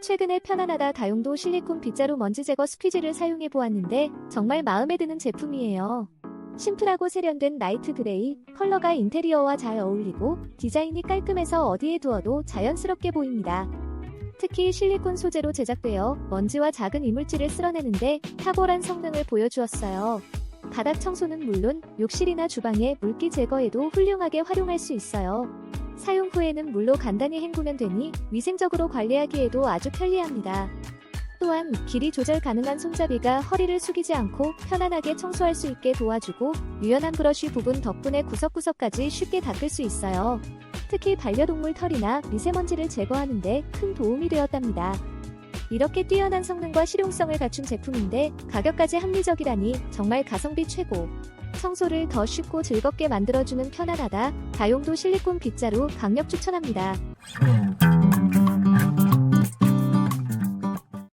최근에 편안하다 다용도 실리콘 빗자루 먼지 제거 스퀴즈를 사용해 보았는데 정말 마음에 드는 제품이에요. 심플하고 세련된 라이트 그레이, 컬러가 인테리어와 잘 어울리고 디자인이 깔끔해서 어디에 두어도 자연스럽게 보입니다. 특히 실리콘 소재로 제작되어 먼지와 작은 이물질을 쓸어내는데 탁월한 성능을 보여주었어요. 바닥 청소는 물론 욕실이나 주방의 물기 제거에도 훌륭하게 활용할 수 있어요. 사용 후에는 물로 간단히 헹구면 되니 위생적으로 관리하기에도 아주 편리합니다. 또한 길이 조절 가능한 손잡이가 허리를 숙이지 않고 편안하게 청소할 수 있게 도와주고 유연한 브러쉬 부분 덕분에 구석구석까지 쉽게 닦을 수 있어요. 특히 반려동물 털이나 미세먼지를 제거하는데 큰 도움이 되었답니다. 이렇게 뛰어난 성능과 실용성을 갖춘 제품인데 가격까지 합리적이라니 정말 가성비 최고. 청소를 더 쉽고 즐겁게 만들어주는 편안하다. 다용도 실리콘 빗자루 강력 추천합니다. 음.